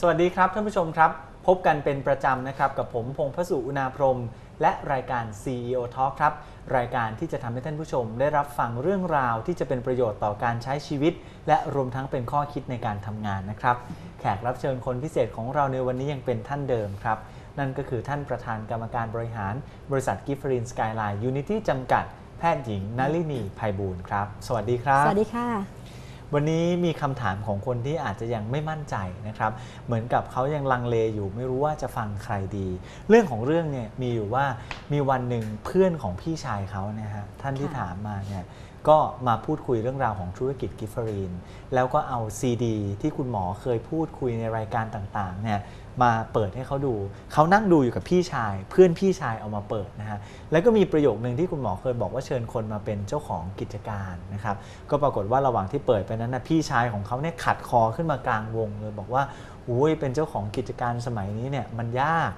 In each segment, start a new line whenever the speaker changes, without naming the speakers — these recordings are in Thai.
สวัสดีครับท่านผู้ชมครับ พบกันเป็นประจำนะครับ กับผมพงพสุอุณาพรม และรายการ CEO Talk ครับ รายการที่จะทำให้ท่านผู้ชม ได้รับฟังเรื่องราวที่จะเป็นประโยชน์ต่อการใช้ชีวิต และรวมทั้งเป็นข้อคิดในการทำงานนะครับ แขกรับเชิญคนพิเศษของเราในวันนี้ยังเป็นท่านเดิมครับ นั่นก็คือท่านประธานกรรมการบริหาร บริษัทกิฟฟรินสกายไลน์ยูนิตี้จำกัดแพทย์หญิงนาลินีภัยบูลย์ครับ สวัสดีครับ
สวัสดีค่ะ
วันนี้มีคำถามของคนที่อาจจะยังไม่มั่นใจนะครับ เหมือนกับเขายังลังเลอยู่ไม่รู้ว่าจะฟังใครดี เรื่องของเรื่องเนี่ยมีอยู่ว่ามีวันหนึ่งเพื่อนของพี่ชายเขาเนี่ยฮะท่านที่ถามมาเนี่ยก็มาพูดคุยเรื่องราวของธุรกิจกิฟเฟอรีน แล้วก็เอาซีดีที่คุณหมอเคยพูดคุยในรายการต่างๆเนี่ย มาเปิดให้เขาดู เขานั่งดูอยู่กับพี่ชาย เพื่อนพี่ชายเอามาเปิดนะฮะแล้วก็มีประโยคหนึ่งที่คุณหมอเคยบอกว่าเชิญคนมาเป็นเจ้าของกิจการนะครับก็ปรากฏว่าระหว่างที่เปิดไปนั้นนะพี่ชายของเขาเนี่ยขัดคอขึ้นมากลางวงเลยบอกว่าอุ้ยเป็นเจ้าของกิจการสมัยนี้เนี่ยมันยาก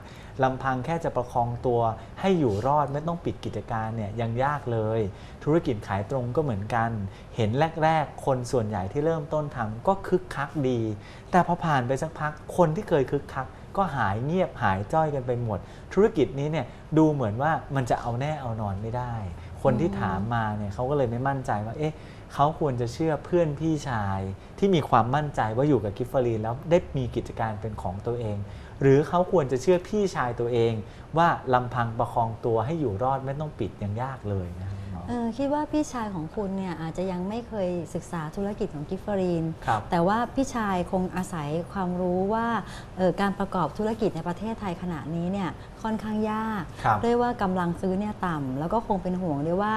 ลำพังแค่จะประคองตัวให้อยู่รอดไม่ต้องปิดกิจการเนี่ยยังยากเลย ธุรกิจขายตรงก็เหมือนกัน เห็นแรก ๆ คนส่วนใหญ่ที่เริ่มต้นทำก็คึกคักดี แต่พอผ่านไปสักพักคนที่เคยคึกคัก ก็หายเงียบหายจ้อยกันไปหมด ธุรกิจนี้เนี่ยดูเหมือนว่ามันจะเอาแน่เอานอนไม่ได้ คนที่ถามมาเนี่ยเขาก็เลยไม่มั่นใจว่าเอ๊ะเขาควรจะเชื่อเพื่อนพี่ชายที่มีความมั่นใจว่าอยู่กับกิฟฟารีนแล้วได้มีกิจการเป็นของตัวเอง หรือเขาควรจะเชื่อพี่ชายตัวเอง ว่าลำพังประคองตัวให้อยู่รอดไม่ต้องปิดยังยากเลยนะครับ
คิดว่าพี่ชายของคุณเนี่ยอาจจะยังไม่เคยศึกษาธุรกิจของกิฟเฟอรีน
ครับ
แต่ว่าพี่ชายคงอาศัยความรู้ว่าเอ่อการประกอบธุรกิจในประเทศไทยขณะนี้เนี่ยค่อนข้างยาก
ครับ
ด้วยว่ากำลังซื้อเนี่ยต่ำแล้วก็คงเป็นห่วงด้วยว่า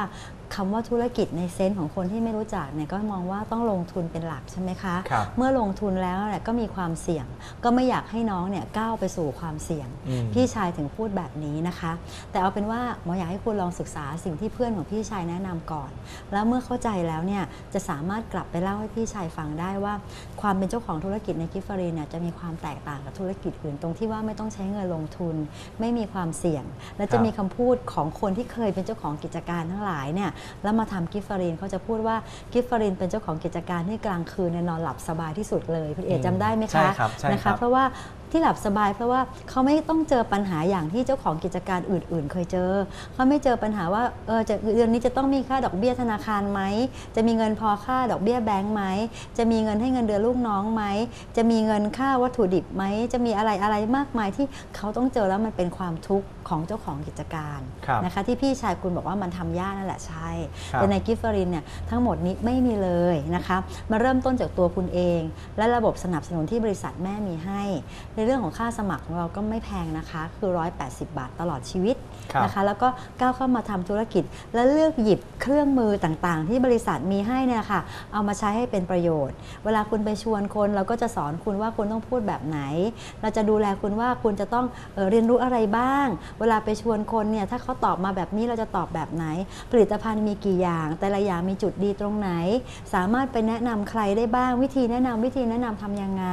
คำว่าธุรกิจในเซนส์ของคนที่ไม่รู้จักเนี่ยก็มองว่าต้องลงทุนเป็นหลักใช่ไหมคะ
ครับ
เมื่อลงทุนแล้วเนี่ยก็มีความเสี่ยง ก็ไม่อยากให้น้องเนี่ยก้าวไปสู่ความเสี่ยง
อืม
พี่ชายถึงพูดแบบนี้นะคะ แต่เอาเป็นว่าหมออยากให้คุณลองศึกษาสิ่งที่เพื่อนของพี่ชายแนะนำก่อน แล้วเมื่อเข้าใจแล้วเนี่ยจะสามารถกลับไปเล่าให้พี่ชายฟังได้ว่า ความเป็นเจ้าของธุรกิจในกิฟฟารีเนี่ยจะมีความแตกต่างกับธุรกิจอื่นตรงที่ว่าไม่ต้องใช้เงินลงทุน ไม่มีความเสี่ยง และ
ครั
จะ
บ
มีคำพูดของคนที่เคยเป็นเจ้าของกิจการทั้งหลายเนี่ยแล้วมาทำกิฟฟารีนเขาจะพูดว่ากิฟฟารีนเป็นเจ้าของกิจการที่กลางคืนเนี่ยนอนหลับสบายที่สุดเลยคุณเอ๋จำได้ไหม
ใช่
คะ
ครับใช่
นะ
ครั
คะ
บ
เพราะว่า ที่หลับสบายเพราะว่าเขาไม่ต้องเจอปัญหาอย่างที่เจ้าของกิจการอื่น ๆ เคยเจอ เขาไม่เจอปัญหาว่าเออจะเดือนนี้จะต้องมีค่าดอกเบี้ยธนาคารไหม จะมีเงินพอค่าดอกเบี้ยแบงก์ไหม จะมีเงินให้เงินเดือนลูกน้องไหม จะมีเงินค่าวัตถุดิบไหม จะมีอะไรอะไรมากมายที่เขาต้องเจอแล้วมันเป็นความทุกข์ของเจ้าของกิจการ
ครับ
นะคะที่พี่ชายคุณบอกว่ามันทำยากนั่นแหละใช่
ครับ
แต่ในกิฟฟรินเนี่ยทั้งหมดนี้ไม่มีเลยนะคะมาเริ่มต้นจากตัวคุณเอง และระบบสนับสนุนที่บริษัทแม่มีให้ในเรื่องของค่าสมัครของเราก็ไม่แพงนะคะ คือ 180 บาทตลอดชีวิต
ครับ
นะคะ แล้วก็ก้าวเข้ามาทำธุรกิจ และเลือกหยิบเครื่องมือต่างๆ ที่บริษัทมีให้เนี่ยค่ะ เอามาใช้ให้เป็นประโยชน์ เวลาคุณไปชวนคนเราก็จะสอนคุณว่าคุณต้องพูดแบบไหน เราจะดูแลคุณว่าคุณจะต้องเอ่อเรียนรู้อะไรบ้าง เวลาไปชวนคนเนี่ยถ้าเขาตอบมาแบบนี้เราจะตอบแบบไหน ผลิตภัณฑ์มีกี่อย่าง แต่ละอย่างมีจุดดีตรงไหน สามารถไปแนะนำใครได้บ้างวิธีแนะนำวิธีแนะนำทำยังไง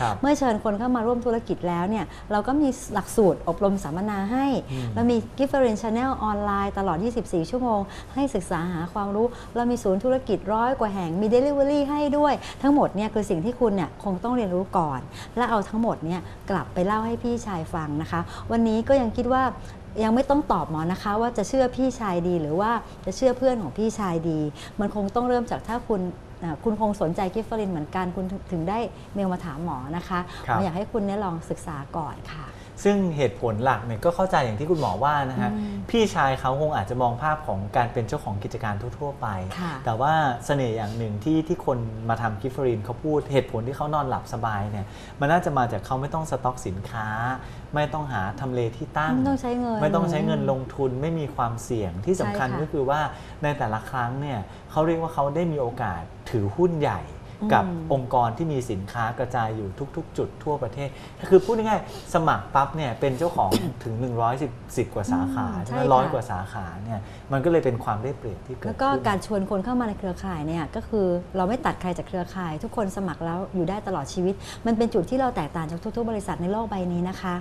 ครับ
เมื่อเชิญคนเข้ามาร่วมธุรกิจแล้วเนี่ยเราก็มีหลักสูตรอบรมสัมมนาให้
อืม
เรามี g i f t e r i n Channel ออนไลน์ตลอด 24 ชั่วโมง ให้ศึกษาหาความรู้ เรามีศูนย์ธุรกิจร้อยกว่าแห่งมี Delivery ให้ด้วย ทั้งหมดเนี่ยคือสิ่งที่คุณเนี่ยคงต้องเรียนรู้ก่อน และเอาทั้งหมดเนี่ยกลับไปเล่าให้พี่ชายฟังนะคะ วันนี้ก็ยังคิดว่ายังไม่ต้องตอบหมอนะคะ ว่าจะเชื่อพี่ชายดีหรือว่าจะเชื่อเพื่อนของพี่ชายดี มันคงต้องเริ่มจากถ้าคุณอ่า คุณคงสนใจกิฟเฟอรินเหมือนกันคุณถึงได้เมลมาถามหมอนะคะห
ครับ
มออยากให้คุณเนี่ยลองศึกษาก่อนค่ะ
ซึ่งเหตุผลหลักเนี่ยก็เข้าใจอย่างที่คุณหมอว่านะฮะ
อืม
พี่ชายเขาคงอาจจะมองภาพของการเป็นเจ้าของกิจการทั่ว ๆ ไป
ค่ะ
แต่ว่าเสน่ห์อย่างหนึ่งที่ที่คนมาทำกิฟฟรีนเขาพูดเหตุผลที่เขานอนหลับสบายเนี่ยมันน่าจะมาจากเขาไม่ต้องสต็อกสินค้า ไม่ต้องหาทำเลที่ตั้ง
ไม่ต้องใช้เงิน
ไม่ต้องใช้เงินลงทุนไม่มีความเสี่ยงที่สำคัญ
ใช่ค่ะ
ก็คือว่าในแต่ละครั้งเนี่ยเขาเรียกว่าเขาได้มีโอกาสถือหุ้นใหญ่ กับ
อืม
องค์กรที่มีสินค้ากระจายอยู่ทุก ๆ จุดทั่วประเทศ คือพูดง่ายๆสมัครปั๊บเนี่ยเป็นเจ้าของถึง 110 กว่าสาขา
อืม
ใช่ไหม
ใช่ค่ะ
ร้อยกว่าสาขาเนี่ยมันก็เลยเป็นความได้เปรียบที่เกิด
แล้วก็
ขึ้น
การชวนคนเข้ามาในเครือข่ายเนี่ยก็คือเราไม่ตัดใครจากเครือข่าย ทุกคนสมัครแล้วอยู่ได้ตลอดชีวิต มันเป็นจุดที่เราแตกต่างจากทุก ๆ บริษัทในโลกใบนี้นะคะ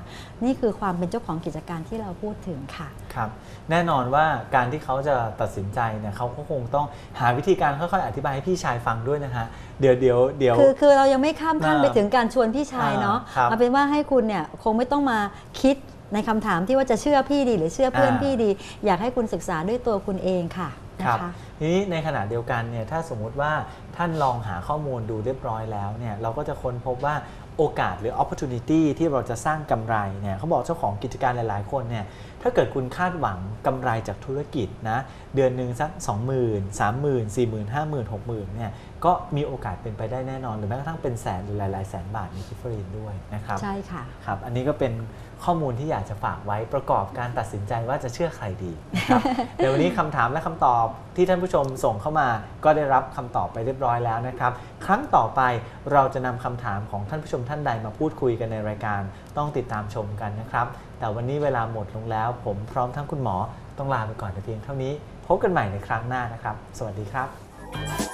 นี่คือความเป็นเจ้าของกิจการที่เราพูดถึงค่ะ
ครับแน่นอนว่าการที่เขาจะตัดสินใจเนี่ยเขาก็คงต้องหาวิธีการค่อยๆ อธิบายให้พี่ชายฟังด้วยนะฮะเดี๋ยวดี๋ยวเดี๋ยวเดี๋ยว
คือคือเรายังไม่ข้ามขั้น
อ่า
ไปถึงการชวนพี่ชายเนาะ
อ่าครับ
เอาเป็นว่าให้คุณเนี่ยคงไม่ต้องมาคิดในคำถามที่ว่าจะเชื่อพี่ดีหรือเชื่อเพื่อน
อ่า
พี่ดี อยากให้คุณศึกษาด้วยตัวคุณเองค่ะนะครับคะ
ทีนี้ในขณะเดียวกันเนี่ยถ้าสมมุติว่าท่านลองหาข้อมูลดูเรียบร้อยแล้วเนี่ยเราก็จะค้นพบว่า โอกาสหรือ opportunity ที่เราจะสร้างกำไรเนี่ยเขาบอกเจ้าของกิจการหลาย ๆ คนเนี่ยถ้าเกิดคุณคาดหวังกำไรจากธุรกิจนะเดือนหนึ่งสัก20,000 30,000 40,000 50,000 60,000เนี่ยก็มีโอกาสเป็นไปได้แน่นอน หรือแม้กระทั่งเป็นแสนหรือหลาย ๆ แสนบาทในกิฟเฟอรีนด้วยนะครับ
ใช่ค่ะ
ครับอันนี้ก็เป็นข้อมูลที่อยากจะฝากไว้ประกอบการตัดสินใจว่าจะเชื่อใครดีนะครับเดี๋ยววันนี้คำถามและคำตอบที่ท่านผู้ชมส่งเข้ามา ก็ได้รับคำตอบไปเรียบร้อยแล้วนะครับ ครั้งต่อไปเราจะนำคำถามของท่านผู้ชมท่านใดมาพูดคุยกันในรายการต้องติดตามชมกันนะครับ แต่วันนี้เวลาหมดลงแล้ว ผมพร้อมทั้งคุณหมอต้องลาไปก่อนแต่เพียงเท่านี้ พบกันใหม่ในครั้งหน้านะครับ สวัสดีครับ